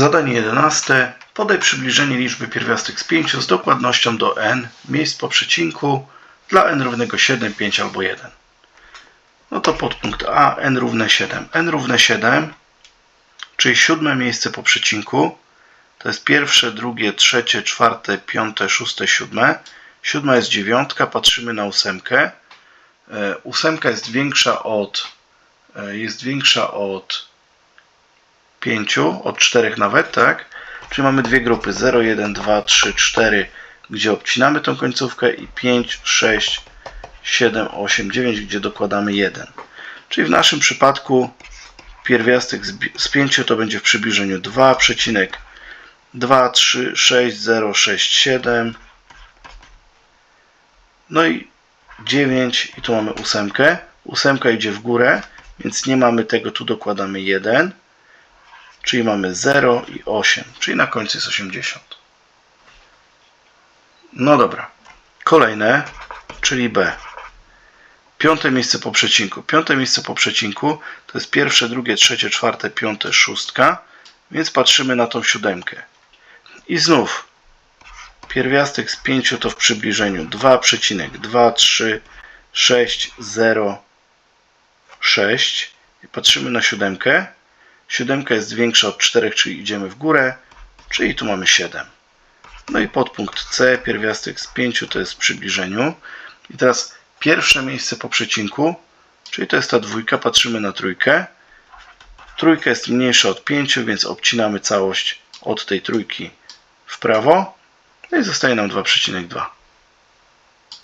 Zadanie 11. Podaj przybliżenie liczby pierwiastek z 5 z dokładnością do n miejsc po przecinku dla n równego 7, 5 albo 1. No to podpunkt A n równe 7. n równe 7, czyli siódme miejsce po przecinku. To jest pierwsze, drugie, trzecie, czwarte, piąte, szóste, siódme. Siódma jest dziewiątka, patrzymy na ósemkę. E, Ósemka jest większa od e, jest większa od 5, od 4 nawet, tak? Czyli mamy dwie grupy 0, 1, 2, 3, 4, gdzie obcinamy tą końcówkę i 5, 6, 7, 8, 9, gdzie dokładamy 1. Czyli w naszym przypadku pierwiastek z bi- z 5 to będzie w przybliżeniu 2,2, 3, 6, 0, 6, 7. No i 9 i tu mamy ósemkę. Ósemka idzie w górę, więc nie mamy tego, tu dokładamy 1 czyli mamy 0 i 8, czyli na końcu jest 80. No dobra. Kolejne, czyli B. Piąte miejsce po przecinku. Piąte miejsce po przecinku to jest pierwsze, drugie, trzecie, czwarte, piąte, szóstka, więc patrzymy na tą siódemkę. I znów pierwiastek z 5 to w przybliżeniu 2,2, 3, 6, 0, 6. I patrzymy na siódemkę. Siódemka jest większa od 4, czyli idziemy w górę, czyli tu mamy 7. No i podpunkt C, pierwiastek z 5 to jest w przybliżeniu. I teraz pierwsze miejsce po przecinku, czyli to jest ta dwójka, patrzymy na trójkę. Trójka jest mniejsza od 5, więc obcinamy całość od tej trójki w prawo. No i zostaje nam 2,2.